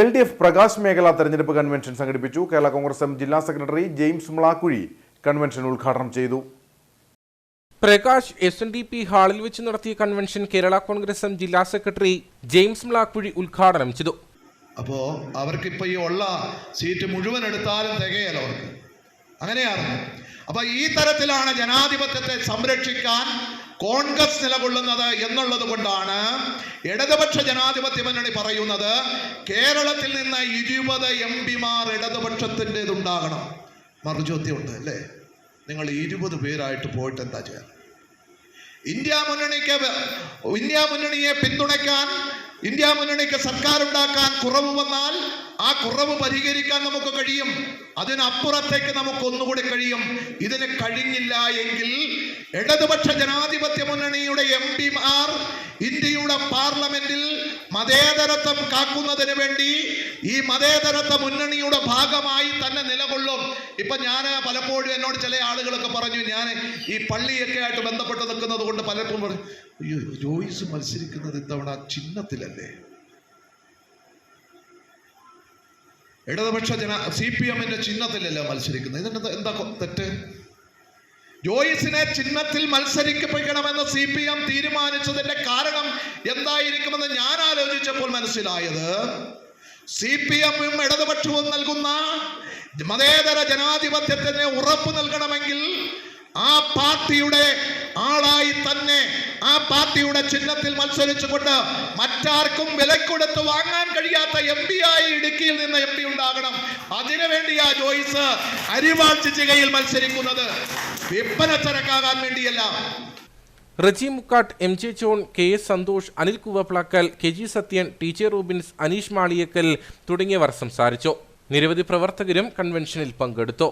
L D F Prakash മേഖല തെരഞ്ഞെടുപ്പ് convention സംഘടിപ്പിച്ചു. കേരള കോൺഗ്രസ് എം ജില്ലാ സെക്രട്ടറി ജെയിംസ് മുളാക്കുഴി കൺവെൻഷൻ ഉദ്ഘാടനം ചെയ്തു. Prakash S N D P ഹാളിൽ വെച്ച് നടത്തിയ കൺവെൻഷൻ കേരള കോൺഗ്രസ് എം ജില്ലാ സെക്രട്ടറി ജെയിംസ് മ്ലാക്കുഴി ഉദ്ഘാടനം ചെയ്തു. അപ്പോൾ അവർക്കിപ്പോൾ ഈ ഉള്ള സീറ്റ് മുഴുവൻ എടുത്താലും തികയല്ല അവർക്ക്. അങ്ങനെയാണ്. അപ്പോൾ ഈ തരത്തിലാണ് ജനാധിപത്യത്തെ സംരക്ഷിക്കാൻ കോൺഗ്രസ് നിലകൊള്ളുന്നത് എന്നുള്ളത് കൊണ്ടാണ് ഇടതുപക്ഷ ജനാധിപത്യ മുന്നണി പറയുന്നത് കേരളത്തിൽ നിന്ന് ഇരുപത് എം പിമാർ ഇടതുപക്ഷത്തിന്റെതുണ്ടാകണം. മറുചോദ്യമുണ്ട് അല്ലേ? നിങ്ങൾ ഇരുപത് പേരായിട്ട് പോയിട്ട് എന്താ ചെയ്യാൻ? ഇന്ത്യ മുന്നണിക്ക് ഇന്ത്യ മുന്നണിയെ പിന്തുണയ്ക്കാൻ ഇന്ത്യ മുന്നണിക്ക് സർക്കാർ ഉണ്ടാക്കാൻ കുറവ് വന്നാൽ ആ കുറവ് പരിഹരിക്കാൻ നമുക്ക് കഴിയും. അതിനപ്പുറത്തേക്ക് നമുക്ക് ഒന്നുകൂടി കഴിയും. ഇതിന് കഴിഞ്ഞില്ല എങ്കിൽ ഇടതുപക്ഷ ജനാധിപത്യ മുന്നണിയുടെ എം പിമാർ ഇന്ത്യയുടെ പാർലമെന്റിൽ മതേതരത്വം കാക്കുന്നതിന് വേണ്ടി ഈ മതേതരത്വ മുന്നണിയുടെ ഭാഗമായി തന്നെ നിലകൊള്ളും. ഇപ്പൊ ഞാൻ പലപ്പോഴും എന്നോട് ചില ആളുകളൊക്കെ പറഞ്ഞു ഞാൻ ഈ പള്ളിയൊക്കെ ആയിട്ട് ബന്ധപ്പെട്ട് നിൽക്കുന്നത് കൊണ്ട് പലപ്പോഴും പറഞ്ഞു അയ്യോ ജോയിസ് മത്സരിക്കുന്നത് ഇത്തവണ ചിഹ്നത്തിലല്ലേ? ഇടതുപക്ഷ ജന സി പി എമ്മിന്റെ ചിഹ്നത്തിലല്ലേ മത്സരിക്കുന്നത്? ഇതിന്റെ എന്താ തെറ്റ്? ജോയിസിനെ ചിഹ്നത്തിൽ മത്സരിക്കപ്പെടണമെന്ന് സി പി എം തീരുമാനിച്ചതിന്റെ കാരണം എന്തായിരിക്കുമെന്ന് ഞാൻ ആലോചിച്ചപ്പോൾ മനസ്സിലായത് സി പി എമ്മും ഇടതുപക്ഷവും നൽകുന്ന മതേതര ജനാധിപത്യത്തിന് ഉറപ്പ് നൽകണമെങ്കിൽ ആ പാർട്ടിയുടെ ആളായി തന്നെ ആ പാർട്ടിയുടെ ചിഹ്നത്തിൽ മത്സരിച്ചുകൊണ്ട് മറ്റാർക്കും വില കൊടുത്ത് വാങ്ങാൻ കഴിയാത്ത എം പി ആയി ഇടുക്കിയിൽ നിന്ന് എം പി ഉണ്ടാകണം. അതിനുവേണ്ടിയാ ജോയിസ് അരിവാൾ ചിച്ചികയിൽ മത്സരിക്കുന്നത്. വിൽപ്പന ചരക്കാകാൻ വേണ്ടിയല്ല. Reji Mukkattu M J John K S Santhosh Anil Kuvaplakkal K G Sathyan T J Rubins Aneesh Maliyakkal തുടങ്ങിയവർ സംസാരിച്ചു. നിരവധി പ്രവർത്തകരും കൺവെൻഷനിൽ പങ്കെടുത്തു.